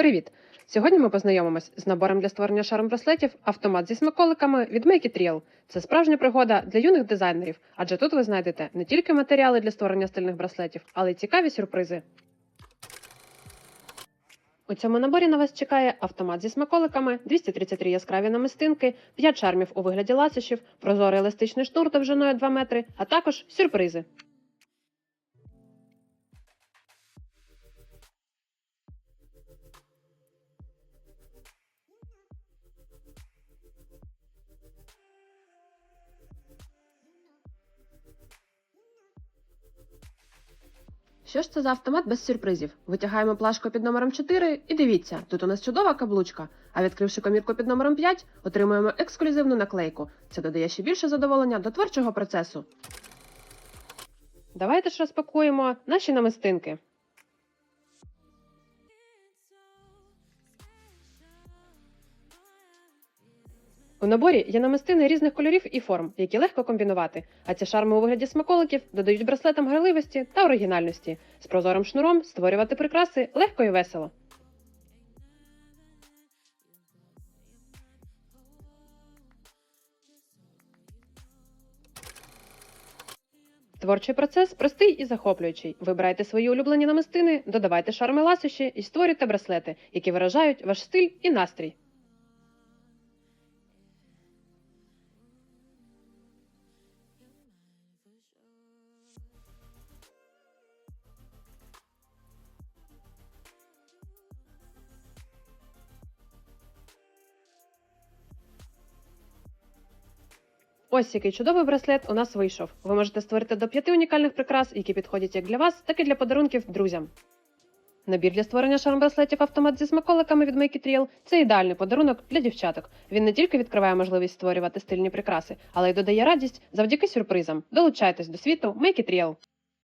Привіт! Сьогодні ми познайомимось з набором для створення шарм-браслетів автомат зі смаколиками від Make It Real. Це справжня пригода для юних дизайнерів, адже тут ви знайдете не тільки матеріали для створення стильних браслетів, але й цікаві сюрпризи. У цьому наборі на вас чекає автомат зі смаколиками, 233 яскраві намистинки, 5 шармів у вигляді ласощів, прозорий еластичний шнур довжиною 2 метри, а також сюрпризи. Що ж це за автомат без сюрпризів? Витягаємо плашку під номером 4 і дивіться, тут у нас чудова каблучка. А відкривши комірку під номером 5, отримуємо ексклюзивну наклейку. Це додає ще більше задоволення до творчого процесу. Давайте ж розпакуємо наші намистинки. У наборі є намистини різних кольорів і форм, які легко комбінувати. А ці шарми у вигляді смаколиків додають браслетам граливості та оригінальності. З прозорим шнуром створювати прикраси легко і весело. Творчий процес простий і захоплюючий. Вибирайте свої улюблені намистини, додавайте шарми ласощі і створюйте браслети, які виражають ваш стиль і настрій. Ось який чудовий браслет у нас вийшов. Ви можете створити до п'яти унікальних прикрас, які підходять як для вас, так і для подарунків друзям. Набір для створення шарм-браслетів автомат зі смаколиками від Make це ідеальний подарунок для дівчаток. Він не тільки відкриває можливість створювати стильні прикраси, але й додає радість завдяки сюрпризам. Долучайтесь до світу Make It Real!